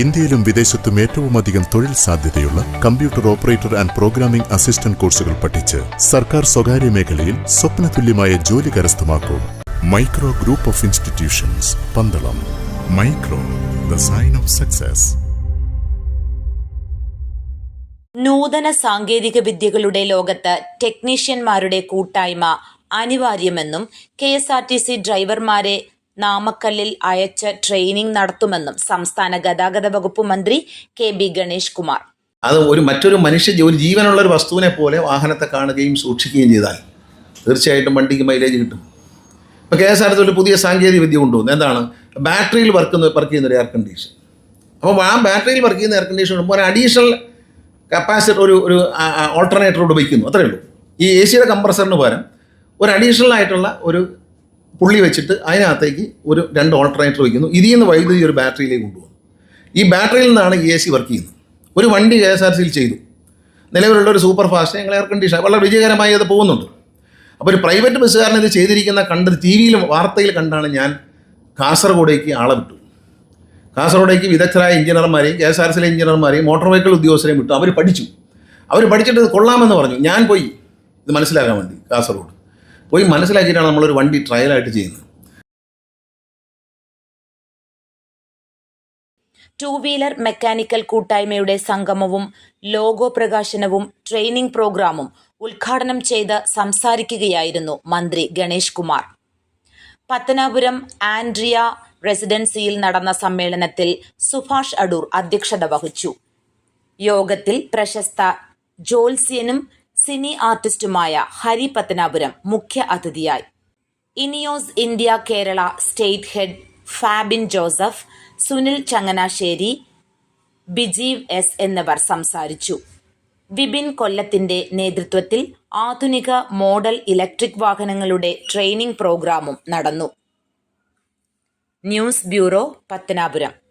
ഇന്ത്യയിലും വിദേശത്തും ഏറ്റവും അധികം തൊഴിൽ സാധ്യതയുള്ള computer operator and programming assistant കോഴ്സുകൾ പഠിച്ച് സർക്കാർ സ്വകാര്യ മേഖലയിൽ സ്വപ്നതുല്യമായ ജോലി കരസ്ഥമാക്കൂ. Micro group of institutions Pandalam. Micro the sign of success. നൂതന സാങ്കേതിക വിദ്യകളുടെ ലോകത്ത് ടെക്നീഷ്യന്മാരുടെ കൂട്ടായ്മ അനിവാര്യമെന്നും K S R T C ഡ്രൈവർമാരെ നാമക്കല്ലിൽ അയച്ച് ട്രെയിനിംഗ് നടത്തുമെന്നും സംസ്ഥാന ഗതാഗത വകുപ്പ് മന്ത്രി കെ ബി ഗണേഷ് കുമാർ. അത് ഒരു മറ്റൊരു മനുഷ്യ ഒരു ജീവനുള്ള ഒരു വസ്തുവിനെ പോലെ വാഹനത്തെ കാണുകയും സൂക്ഷിക്കുകയും ചെയ്താൽ തീർച്ചയായിട്ടും വണ്ടിക്ക് മൈലേജ് കിട്ടും. ഇപ്പോൾ കെ എസ് ആർ ഒരു പുതിയ സാങ്കേതിക വിദ്യ കൊണ്ടുവന്നു. എന്താണ്? ബാറ്ററിയിൽ വർക്കുന്ന വർക്ക് ചെയ്യുന്ന ഒരു എയർ കണ്ടീഷൻ അപ്പോൾ ആ ബാറ്ററിയിൽ വർക്ക് ചെയ്യുന്ന എയർ കണ്ടീഷൻ ഇടുമ്പോൾ ഒരു അഡീഷണൽ കപ്പാസിറ്റർ ഒരു ഒരു ഓൾട്ടർനേറ്ററോട് വയ്ക്കുന്നു. അത്രയേ ഉള്ളൂ. ഈ എ സിയുടെ കംപ്രസറിന് പകരം ഒരു അഡീഷണൽ ആയിട്ടുള്ള ഒരു പുള്ളി വെച്ചിട്ട് അതിനകത്തേക്ക് ഒരു രണ്ട് ഓൾട്ടർനേറ്റർ വയ്ക്കുന്നു. ഇതിൽ നിന്ന് വൈദ്യുതി ഒരു ബാറ്ററിയിലേക്ക് കൊണ്ടുപോകുന്നു. ഈ ബാറ്ററിയിൽ നിന്നാണ് എ സി വർക്ക് ചെയ്യുന്നത്. ഒരു വണ്ടി കെ എസ് ആർ സിയിൽ ചെയ്തു. നിലവിലുള്ള ഒരു സൂപ്പർ ഫാസ്റ്റ് ഞങ്ങൾ എയർ കണ്ടീഷൻ വളരെ വിജയകരമായി അത് പോകുന്നുണ്ട്. അപ്പോൾ ഒരു പ്രൈവറ്റ് ബസ്സുകാരൻ ഇത് ചെയ്തിരിക്കുന്ന കണ്ട് ടി വിയിലും വാർത്തയിൽ കണ്ടാണ് ഞാൻ കാസർഗോഡേക്ക് ആളെ വിട്ടു. കാസർഗോഡേക്ക് വിദഗ്ധരായ എഞ്ചിനീയർമാരെയും കെ എസ് ആർ സിയിലെ എഞ്ചിനീയർമാരെയും മോട്ടോർ വെഹിക്കിൾ ഉദ്യോഗസ്ഥരെയും വിട്ടു. അവർ പഠിച്ചു. അവർ പഠിച്ചിട്ട് കൊള്ളാമെന്ന് പറഞ്ഞു. ഞാൻ പോയി. ഇത് മനസ്സിലാക്കാൻ വേണ്ടി കാസർഗോഡ്. പോയി മനസ്സിലാക്കിയിട്ടാണ് നമ്മളൊരു വണ്ടി ട്രയലായിട്ട് ചെയ്യുന്നത്. ടൂ വീലർ മെക്കാനിക്കൽ കൂട്ടായ്മയുടെ സംഗമവും ലോഗോ പ്രകാശനവും ട്രെയിനിംഗ് പ്രോഗ്രാമും ഉദ്ഘാടനം ചെയ്ത് സംസാരിക്കുകയായിരുന്നു മന്ത്രി ഗണേഷ് കുമാർ. പത്തനാപുരം ആൻഡ്രിയ റെസിഡൻസിയിൽ നടന്ന സമ്മേളനത്തിൽ സുഭാഷ് അടൂർ അധ്യക്ഷത വഹിച്ചു. യോഗത്തിൽ പ്രശസ്ത ജോത്സ്യനും സിനി ആർട്ടിസ്റ്റുമായ ഹരി പത്തനാപുരം മുഖ്യ അതിഥിയായി. Ineos India Kerala state head Fabin Joseph Sunil Changanassery Bijeev S എന്നിവർ സംസാരിച്ചു. വിപിൻ കൊല്ലത്തിന്റെ നേതൃത്വത്തിൽ ആധുനിക മോഡൽ ഇലക്ട്രിക് വാഹനങ്ങളുടെ ട്രെയിനിംഗ് പ്രോഗ്രാമും നടന്നു. News bureau Pathanapuram.